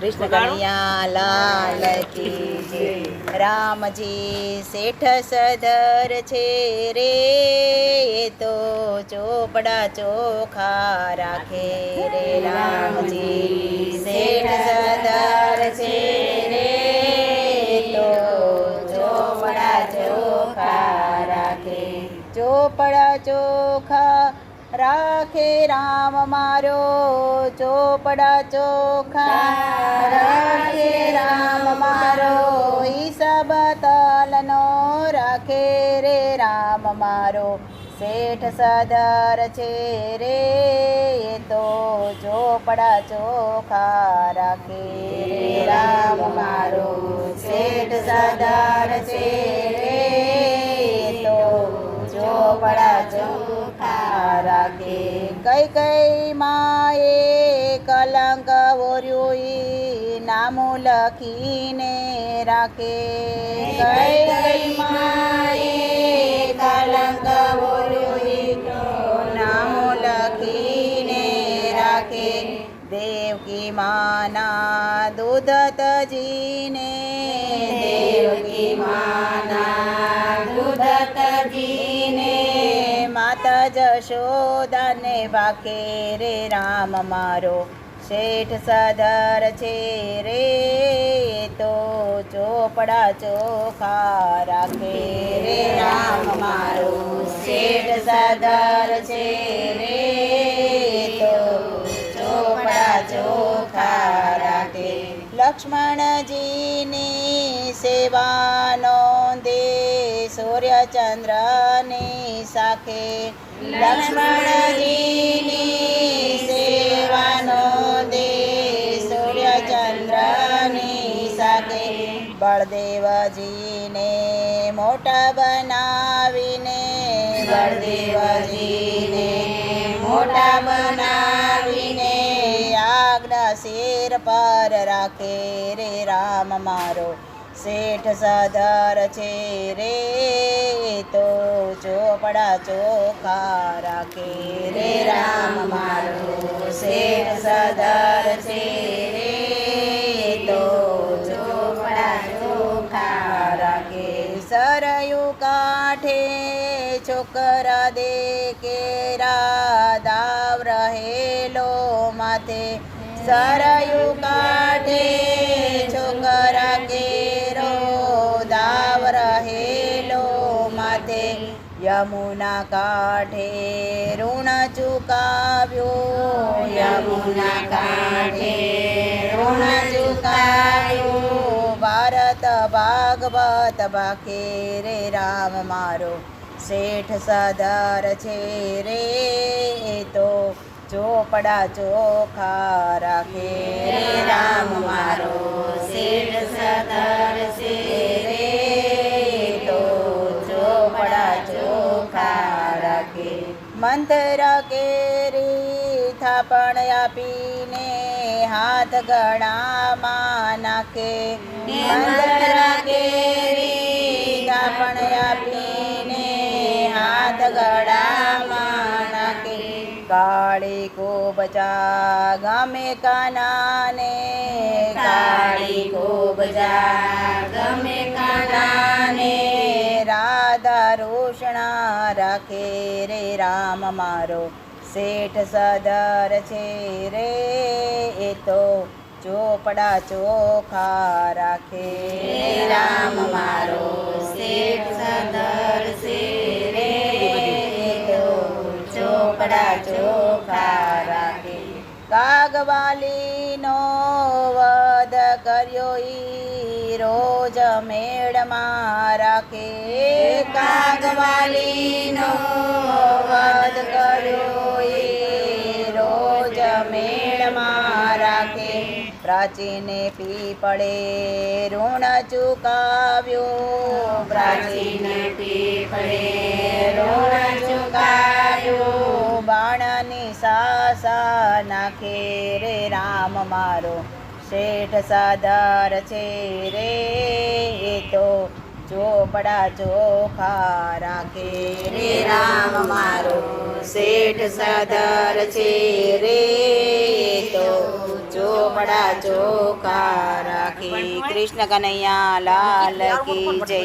કૃષ્ણ કનૈયા લાલ કી જય. રામજી શેઠ સધર છે રે. એ તો ચોપડા ચોખા રાખે રે. રામજી શેઠ સધર છે રે. તો ચોપડા ચોખા રાખે. ચોપડા ચોખા રાખે રામ મારો ચોપડા ચોખા. રાખે રામ મારો હિસાબ તલનો. રાખે રે રામ મારો શેઠ સદર છે રે. એ તો ચોપડા ચોખા. રાખે રે રામ મારો શેઠ સદર છે ઈ નામું લખીને રાખે કઈ કઈ માએ કલંક ઓર્યું ઈ નામું લખીને રાખે દેવકી માના દૂધ તજીને દેવકી માના દૂધ તજીને માતા જશોદાને ભાખે રે રામ મારો શેઠ સાધાર છે રે તો ચોપડા ચોખા રાખે રે. રામ મારો શેઠ સાધાર છે રે તો ચોપડા ચોખા રાખે. લક્ષ્મણજીની સેવાનો દે સૂર્યચંદ્રની સાખે. લક્ષ્મણજીની બળદેવજીને મોટા બનાવીને બળદેવજીને મોટા બનાવીને આજ્ઞા શિર પર રાખે રે રામ મારો. શેઠ સદર છે રે, તો ચોપડા ચોખા રાખે રે રામ મારો. શેઠ સદર છે રે છોકરા દે કેરા દાવ રહેલો માથે. સરયુ કાઢે, છોકરા કેરો દાવ રહેલો માથે. યમુના કાંઠે ઋણ ચુકાવ્યો, યમુના કાંઠે ઋણ ચુકાવ્યું. ભારત ભાગવત બાકે રે રામ મારો. શેઠ સાધાર છે રે તો ચોપડા ચોખા રાખે રે રામ મારો શેઠ સાધાર છે રે તો ચોપડા ચોખા રાખે. મંત્ર કેરી થાપણ આપીને હાથ ગળામાં નાખે. મંત્ર કેરી થાપણ કાળી કો બચા ગમે કાનાને, કાળી કો બજા ગમે કાનાને. રાધા રોષણા રાખે રે રામ મારો, શેઠ સદર છે રે, એ તો ચોપડા ચોખા રાખે. રામ મારો, શેઠ સદર છે રે ચોપડા ચોખા રાખી. કાગવાલીનો વધ કર્યો ઈ રોજ મેળમાં રાખે. કાગવાલીનો વધ કર્યો ઈ રોજ મેળમાં રાખે. પ્રાચીને પીપળે ઋણ ચુકાવ્યો. પ્રાચીને પીપળે નાખે રે રામ મારો શેઠ સાદર છે રે. એ તો ચોપડા ચોખા રાખે. રે રામ મારો શેઠ સાદર છે રે. તો ચોપડા ચોખા રાખે. કૃષ્ણ કનૈયા લાલ કી જય.